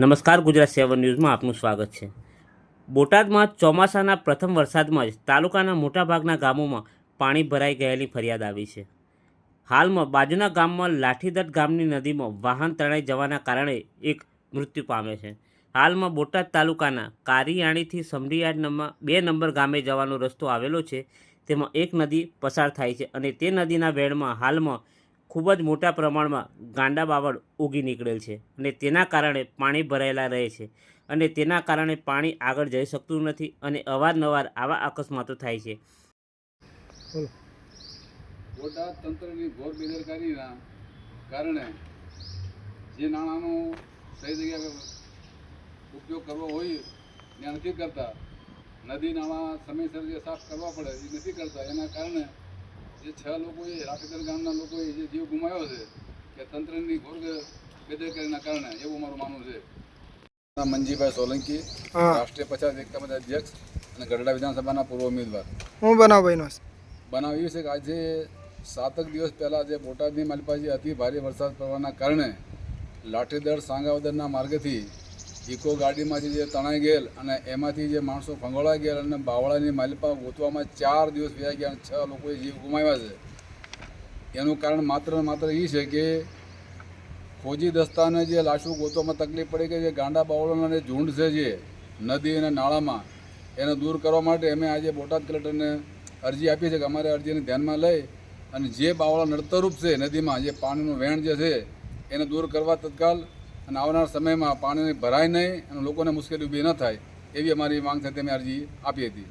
નમસ્કાર, ગુજરાત સેવન ન્યૂઝમાં આપનું સ્વાગત છે. બોટાદમાં ચોમાસાના પ્રથમ વરસાદમાં જ તાલુકાના મોટાભાગના ગામોમાં પાણી ભરાઈ ગયેલી ફરિયાદ આવી છે. હાલમાં બાજુના ગામમાં લાઠીદટ ગામની નદીમાં વાહન તણાઈ જવાના કારણે એક મૃત્યુ પામે છે. હાલમાં બોટાદ તાલુકાના કારિયાણીથી સમઢિયાળ નંબર બે નંબર ગામે જવાનો રસ્તો આવેલો છે. તેમાં એક નદી પસાર થાય છે અને તે નદીના વેણમાં હાલમાં ખૂબ જ મોટા પ્રમાણમાં ગાંડા બાવળ ઉગી નીકળેલ છે અને તેના કારણે પાણી ભરાયેલા રહે છે અને તેના કારણે પાણી આગળ જઈ શકતું નથી અને અવારનવાર આવા અકસ્માતો થાય છે. બોટાદ તંત્રની ઘોર બેદરકારીના કારણે જે નાણાંનો સહી જગ્યાએ ઉપયોગ કરવો હોય ત્યાં નથી કરતા. નદી નાળા સમયસર જે સાફ કરવા પડે એ નથી કરતા. એના કારણે જે છ લોકોએ રાખેતર ગામના લોકોએ જે જીવ ગુમાવ્યો છે કે તંત્રની ઘોર બેદરકારીના કારણે એવું મારું માનવું છે. મનજીભાઈ સોલંકી રાષ્ટ્રીય પંચાયત એકતા બધા અધ્યક્ષ અને ગઢડા વિધાનસભાના પૂર્વ ઉમેદવાર. હું બનાવ બન્યો છે. બનાવ એવું છે કે આજે સાતક દિવસ પહેલાં જે બોટાદની માલપાજી અતિ ભારે વરસાદ પડવાના કારણે લાઠીદળ સાંગાવદરના માર્ગેથી ઇકો ગાડીમાંથી જે તણાઈ ગયેલ અને એમાંથી જે માણસો ફંગોળાઈ ગયેલ અને બાવળાની માલિપા ગોતવામાં ચાર દિવસ વ્યા ગયા અને છ લોકોએ જીવ ગુમાવ્યા છે. એનું કારણ માત્ર માત્ર એ છે કે ફોજી દસ્તાને જે લાશો ગોતવામાં તકલીફ પડી ગઈ છે, ગાંડા બાવળોના જે ઝુંડ છે જે નદી અને નાળામાં, એને દૂર કરવા માટે અમે આજે બોટાદ કલેક્ટરને અરજી આપી છે કે અમારે અરજીને ધ્યાનમાં લઈ અને જે બાવળા નડતરરૂપ છે નદીમાં, જે પાણીનું વહેણ જે છે, એને દૂર કરવા તત્કાલ અને આવનાર સમયમાં પાણી ભરાય નહીં અને લોકોને મુશ્કેલી ઊભી ન થાય, એવી અમારી માંગ સાથે અમે અરજી આપી હતી.